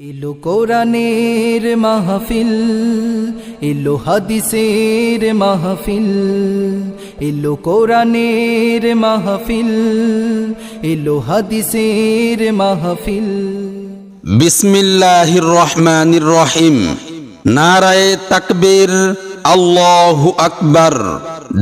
এলো কোরআনের মাহফিল, এলো হাদিসের মাহফিল, এলো কোরআনের মাহফিল, এলো হাদিসের মাহফিল। বিসমিল্লাহির রহমানির রহিম। নারায়ে তাকবীর, আল্লাহু আকবার।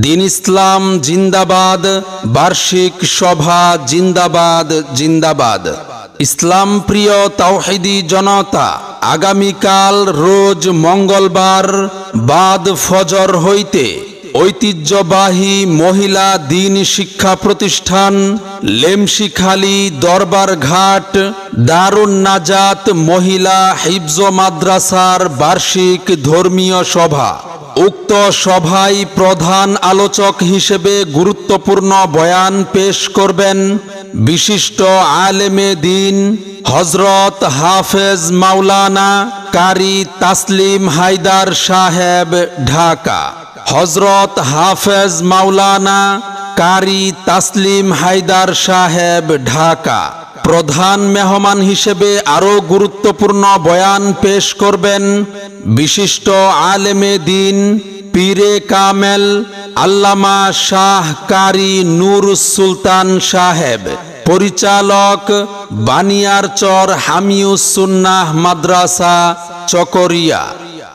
দিন ইসলাম জিন্দাবাদ, বার্ষিক সভা জিন্দাবাদ জিন্দাবাদ। ইসলাম প্রিয় তাওহিদি জনতা, আগামীকাল রোজ মঙ্গলবার বাদ ফজর হইতে ঐতিহ্যবাহী মহিলা দিন শিক্ষা প্রতিষ্ঠান লেমশিখালী দরবার ঘাট দারুণ নাজাত মহিলা হিফজ মাদ্রাসার বার্ষিক ধর্মীয় সভা। উক্ত সভায় প্রধান আলোচক হিসেবে গুরুত্বপূর্ণ বয়ান পেশ করবেন বিশিষ্ট আলেমে দিন হজরত হাফেজ মাওলানা কারি তাসলিম হায়দার সাহেব, ঢাকা। হজরত হাফেজ মাওলানা কারি তাসলিম হায়দার সাহেব, ঢাকা। প্রধান মেহমান হিসেবে আরও গুরুত্বপূর্ণ বয়ান পেশ করবেন বিশিষ্ট আলেমে দিন পীরে কামেল আল্লামা শাহ কারি নূর সুলতান সাহেব, পরিচালক বানিয়ারচর হামিউসুন্নাহ মাদ্রাসা, চকরিয়া।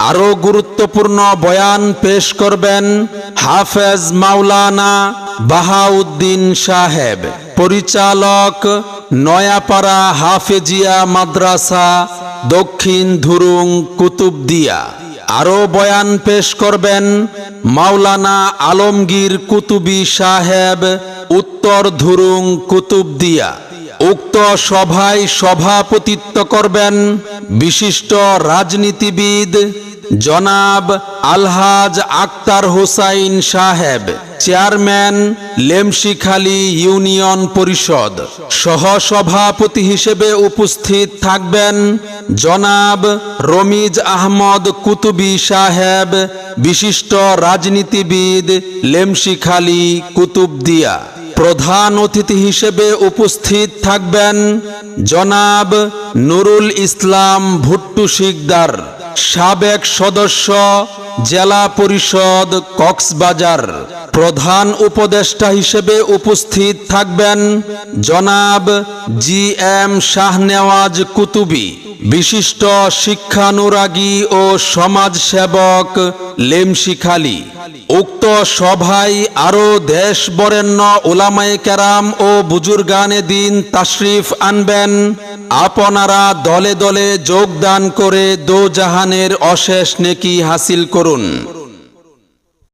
আরও গুরুত্বপূর্ণ বয়ান পেশ করবেন হাফেজ মাওলানা বাহাউদ্দিন সাহেব, পরিচালক নয়াপাড়া হাফেজিয়া মাদ্রাসা, দক্ষিণ ধুরুং কুতুবদিয়া। আরও বয়ান পেশ করবেন মাওলানা আলমগীর কুতুবি সাহেব, উত্তর ধুরুং কুতুবদিয়া উক্ত সভায় সভাপতিত্ব করবেন বিশিষ্ট রাজনীতিবিদ জনাব আলহাজ আক্তার হোসাইন সাহেব, চেয়ারম্যান লেমশিখালী ইউনিয়ন পরিষদ। সহসভাপতি হিসেবে উপস্থিত থাকবেন জনাব রমিজ আহমদ কুতুবি সাহেব, বিশিষ্ট রাজনীতিবিদ লেমশিখালী কুতুবদিয়া। প্রধান অতিথি হিসেবে উপস্থিত থাকবেন জনাব নুরুল ইসলাম ভুট্টু শিকদার, সাবেক সদস্য জেলা পরিষদ কক্সবাজার। প্রধান উপদেষ্টা হিসেবে উপস্থিত থাকবেন জনাব জি এম শাহনেওয়াজ কুতুবি। বিশিষ্ট শিক্ষানুরাগী ও সমাজসেবক লেমশিখালী উক্ত সভায় আরও দেশ বরেণ্য ওলামায়ে কেরাম ও বুজুর্গানে দিন তাশরিফ আনবেন। আপনারা দলে দলে যোগদান করে দো জাহানের অশেষ নেকি হাসিল করুন।